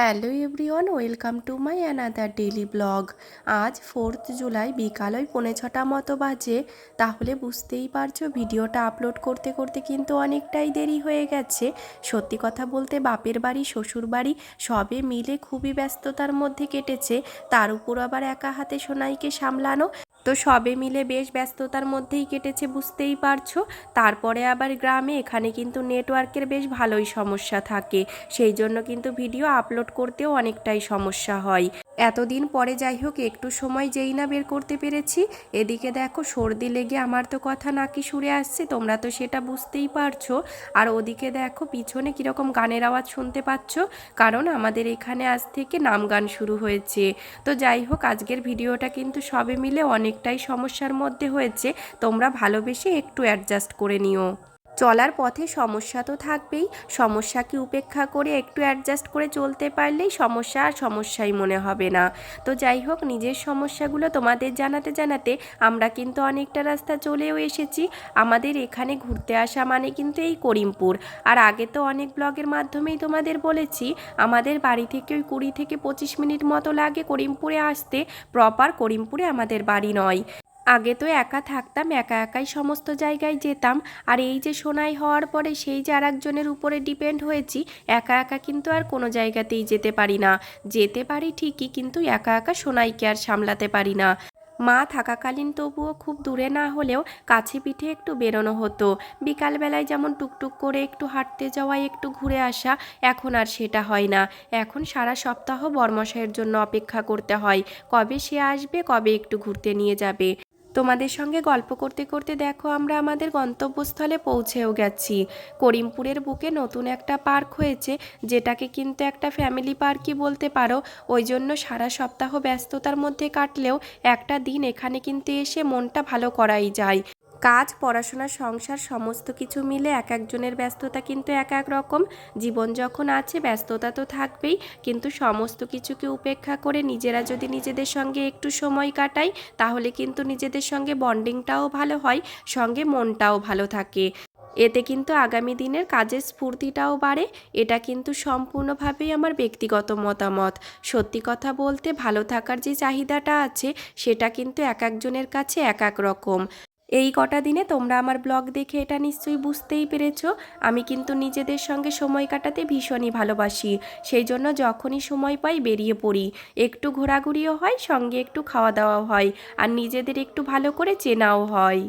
Hello everyone welcome to my another daily blog আজ fourth July বিকাল ওই পৌনে ছটা মতো বাজে। তাহলে বুঝতেই পারছ, ভিডিওটা আপলোড করতে করতে কিন্তু অনেকটাই দেরি হয়ে গেছে। সত্যি কথা বলতে বাপের বাড়ি, শ্বশুর বাড়ি সবে মিলে খুবই ব্যস্ততার মধ্যে কেটেছে। তার উপর আবার একা হাতে সোনাইকে সামলানো তো সবে মিলে বেশ ব্যস্ততার মধ্যেই কেটেছে, বুঝতেই পারছ। তারপরে আবার গ্রামে, এখানে কিন্তু নেটওয়ার্কের বেশ ভালোই সমস্যা থাকে। সেই জন্য কিন্তু ভিডিও আপলোড করতেও অনেকটাই সমস্যা হয়। এতদিন পরে যাই হোক, একটু সময় যেই না বের করতে পেরেছি। এদিকে দেখো, সর্দি লেগে আমার তো কথা নাকি সুরে আসছে, তোমরা তো সেটা বুঝতেই পারছ। আর ওদিকে দেখো, পিছনে কীরকম গানের আওয়াজ শুনতে পাচ্ছ? কারণ আমাদের এখানে আজ থেকে নাম গান শুরু হয়েছে। তো যাই হোক, আজকের ভিডিওটা কিন্তু সবে মিলে অনেকটাই সমস্যার মধ্যে হয়েছে। তোমরা ভালোবেসে একটু অ্যাডজাস্ট করে নিও। চলার পথে সমস্যা তো থাকবেই। সমস্যাকে উপেক্ষা করে একটু অ্যাডজাস্ট করে চলতে পারলেই সমস্যা আর সমস্যাই মনে হবে না। তো যাই হোক, নিজের সমস্যাগুলো তোমাদের জানাতে জানাতে আমরা কিন্তু অনেকটা রাস্তা চলেও এসেছি। আমাদের এখানে ঘুরতে আসা মানে কিন্তু এই করিমপুর। আর আগে তো অনেক ব্লগের মাধ্যমেই তোমাদের বলেছি, আমাদের বাড়ি থেকে ওই কুড়ি থেকে পঁচিশ মিনিট মতো লাগে করিমপুরে আসতে। প্রপার করিমপুরে আমাদের বাড়ি নয়। আগে তো একা থাকতাম, একা একাই সমস্ত জায়গায় যেতাম। আর এই যে সোনাই হওয়ার পরে সেই যে আর একজনের উপরে ডিপেন্ড হয়েছি, একা একা কিন্তু আর কোনো জায়গাতেই যেতে পারি না। যেতে পারি ঠিকই, কিন্তু একা একা সোনাইকে আর সামলাতে পারি না। মা থাকাকালীন তবুও খুব দূরে না হলেও কাছে পিঠে একটু বেরোনো হতো। বিকালবেলায় যেমন টুকটুক করে একটু হাঁটতে যাওয়া একটু ঘুরে আসা, এখন আর সেটা হয় না। এখন সারা সপ্তাহ বর্মশাইয়ের জন্য অপেক্ষা করতে হয়, কবে সে আসবে, কবে একটু ঘুরতে নিয়ে যাবে। তোমাদের সঙ্গে গল্প করতে করতে দেখো, আমরা আমাদের গন্তব্যস্থলে পৌঁছেও গেছি। করিমপুরের বুকে নতুন একটা পার্ক হয়েছে, যেটাকে কিন্তু একটা ফ্যামিলি পার্কই বলতে পারো। ওই জন্য সারা সপ্তাহ ব্যস্ততার মধ্যে কাটলেও একটা দিন এখানে কিন্তু এসে মনটা ভালো করাই যায়। কাজ, পড়াশোনা, সংসার, সমস্ত কিছু মিলে এক একজনের ব্যস্ততা কিন্তু এক এক রকম। জীবন যখন আছে, ব্যস্ততা তো থাকবেই, কিন্তু সমস্ত কিছুকে উপেক্ষা করে নিজেরা যদি নিজেদের সঙ্গে একটু সময় কাটাই, তাহলে কিন্তু নিজেদের সঙ্গে বন্ডিংটাও ভালো হয়, সঙ্গে মনটাও ভালো থাকে। এতে কিন্তু আগামী দিনের কাজের স্ফূর্তিটাও বাড়ে, এটা কিন্তু সম্পূর্ণভাবেই আমার ব্যক্তিগত মতামত। সত্যি কথা বলতে ভালো থাকার যে চাহিদাটা আছে, সেটা কিন্তু এক একজনের কাছে এক এক রকম। এই কটা দিনে তোমরা আমার ব্লগ দেখে এটা নিশ্চয়ই বুঝতেই পেরেছ। আমি কিন্তু নিজেদের সঙ্গে সময় কাটাতে ভীষণই ভালোবাসি। সেই জন্য যখনই সময় পাই বেরিয়ে পড়ি। একটু ঘোরাঘুরিও হয়, সঙ্গে একটু খাওয়া দাওয়াও হয়। আর নিজেদের একটু ভালো করে চেনাও হয়।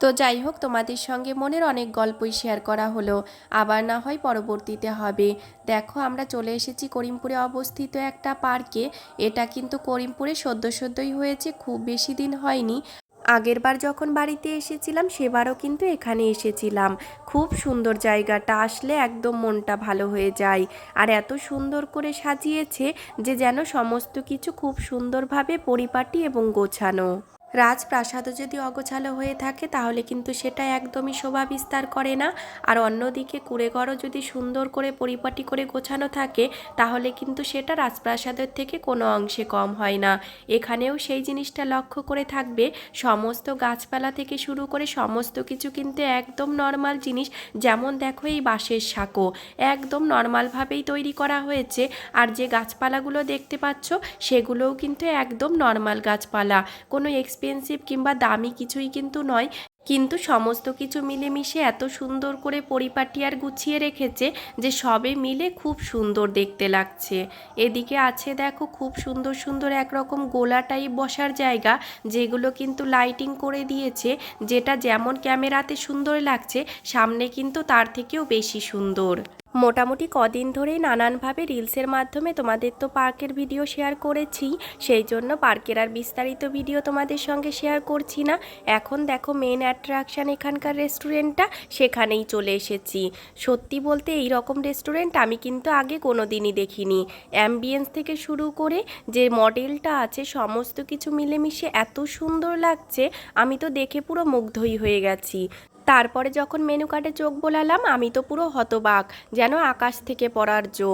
তো যাই হোক, তোমাদের সঙ্গে মনের অনেক গল্পই শেয়ার করা হলো। আবার না হয় পরবর্তীতে হবে। দেখো, আমরা চলে এসেছি করিমপুরে অবস্থিত একটা পার্কে। এটা কিন্তু করিমপুরে সদ্য সদ্যই হয়েছে, খুব বেশি দিন হয়নি। আগেরবার যখন বাড়িতে এসেছিলাম, সেবারও কিন্তু এখানে এসেছিলাম। খুব সুন্দর জায়গাটা, আসলে একদম মনটা ভালো হয়ে যায়। আর এত সুন্দর করে সাজিয়েছে যে যেন সমস্ত কিছু খুব সুন্দরভাবে পরিপাটি এবং গোছানো। রাজপ্রাসাদও যদি অগোছালো হয়ে থাকে, তাহলে কিন্তু সেটা একদমই শোভা বিস্তার করে না। আর অন্যদিকে কুড়েঘরও যদি সুন্দর করে পরিপাটি করে গোছানো থাকে, তাহলে কিন্তু সেটা রাজপ্রাসাদের থেকে কোনো অংশে কম হয় না। এখানেও সেই জিনিসটা লক্ষ্য করে থাকবে, সমস্ত গাছপালা থেকে শুরু করে সমস্ত কিছু কিন্তু একদম নর্মাল জিনিস। যেমন দেখো এই বাঁশের সাঁকো, একদম নর্মালভাবেই তৈরি করা হয়েছে। আর যে গাছপালাগুলো দেখতে পাচ্ছ, সেগুলোও কিন্তু একদম নর্মাল গাছপালা। কোনো এক্সপেন্সিভ কিংবা দামি কিছুই কিন্তু নয়, কিন্তু সমস্ত কিছু মিলেমিশে এত সুন্দর করে পরিপাটি আর গুছিয়ে রেখেছে যে সবে মিলে খুব সুন্দর দেখতে লাগছে। এদিকে আছে দেখো খুব সুন্দর সুন্দর একরকম গোলা টাইপ বসার জায়গা, যেগুলো কিন্তু লাইটিং করে দিয়েছে, যেটা যেমন ক্যামেরাতে সুন্দর লাগছে, সামনে কিন্তু তার থেকেও বেশি সুন্দর। মোটামুটি কদিন ধরেই নানানভাবে রিলসের মাধ্যমে তোমাদের তো পার্কের ভিডিও শেয়ার করেছি, সেই জন্য পার্কের আর বিস্তারিত ভিডিও তোমাদের সঙ্গে শেয়ার করছি না। এখন দেখো মেন অ্যাট্রাকশান এখানকার রেস্টুরেন্টটা সেখানেই চলে এসেছি। সত্যি বলতে এই রকম রেস্টুরেন্ট আমি কিন্তু আগে কোনো দিনই দেখিনি। অ্যাম্বিয়েন্স থেকে শুরু করে যে মডেলটা আছে, সমস্ত কিছু মিলেমিশে এত সুন্দর লাগছে, আমি তো দেখে পুরো মুগ্ধই হয়ে গেছি। তারপরে যখন মেনু কার্ডে চোখ বোলালাম, আমি তো পুরো হতবাক, যেন আকাশ থেকে পড়ার জো।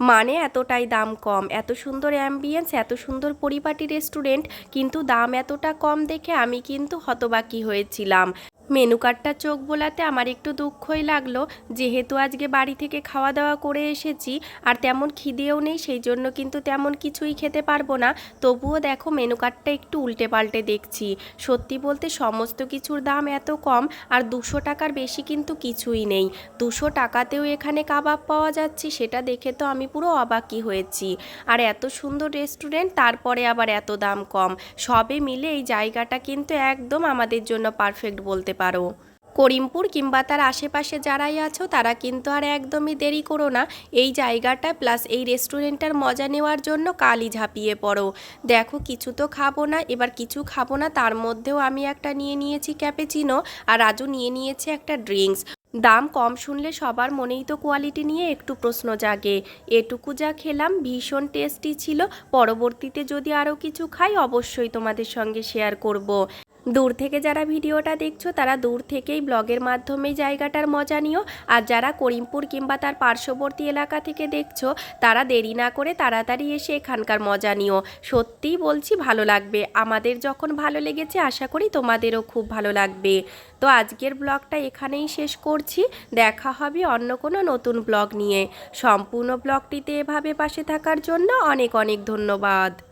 মানে এতটাই দাম কম, এত সুন্দর অ্যাম্বিয়েন্স এত সুন্দর পরিপাটি রেস্টুরেন্ট কিন্তু দাম এতটা কম দেখে আমি কিন্তু হতবাকি হয়েছিলাম। মেনু কার্ডটা চোখ বোলাতে আমার একটু দুঃখই লাগল। যেহেতু আজকে বাড়ি থেকে খাওয়া দাওয়া করে এসেছি, আর তেমন খিদেও নেই, সেই জন্য কিন্তু তেমন কিছুই খেতে পারব না। তবুও দেখো মেনু কার্ডটা একটু উল্টে পাল্টে দেখছি। সত্যি বলতে সমস্ত কিছুর দাম এত কম, আর দুশো টাকার বেশি কিন্তু কিছুই নেই। দুশো টাকাতেও এখানে কাবাব পাওয়া যাচ্ছে, সেটা দেখে তো আমি পুরো অবাকই হয়েছি। আর এত সুন্দর রেস্টুরেন্ট, তারপরে আবার এত দাম কম। সবে মিলে এই জায়গাটা কিন্তু একদম আমাদের জন্য পারফেক্ট বলতে পারো। করিমপুর কিংবা তার আশেপাশে যারাই আছো, তারা কিন্তু আর একদমই দেরি করো না। এই জায়গাটা প্লাস এই রেস্টুরেন্টটার মজা নেওয়ার জন্য কালই ঝাঁপিয়ে পড়ো। দেখো, কিছু তো খাব না। এবার কিছু খাব না, তার মধ্যেও আমি একটা নিয়ে নিয়েছি ক্যাপেচিনো আর রাজু নিয়ে নিয়েছে একটা ড্রিঙ্কস দাম কম শুনলে সবার মনেই তো কোয়ালিটি নিয়ে একটু প্রশ্ন জাগে। এটুকু যা খেলাম, ভীষণ টেস্টি ছিল। পরবর্তীতে যদি আরও কিছু খাই, অবশ্যই তোমাদের সঙ্গে শেয়ার করব। দূর থেকে যারা ভিডিওটা দেখছ, তারা দূর থেকেই ব্লগের মাধ্যমে জায়গাটার মজা নিও। আর যারা করিমপুর কিংবা তার পার্শ্ববর্তী এলাকা থেকে দেখছ, তারা দেরি না করে তাড়াতাড়ি এসে এখানকার মজা নিও। সত্যিই বলছি, ভালো লাগবে। আমাদের যখন ভালো লেগেছে, আশা করি তোমাদেরও খুব ভালো লাগবে। তো আজকের ব্লগটা এখানেই শেষ করছি। দেখা হবে অন্য কোনো নতুন ব্লগ নিয়ে। সম্পূর্ণ ব্লগটিতে এভাবে পাশে থাকার জন্য অনেক অনেক ধন্যবাদ।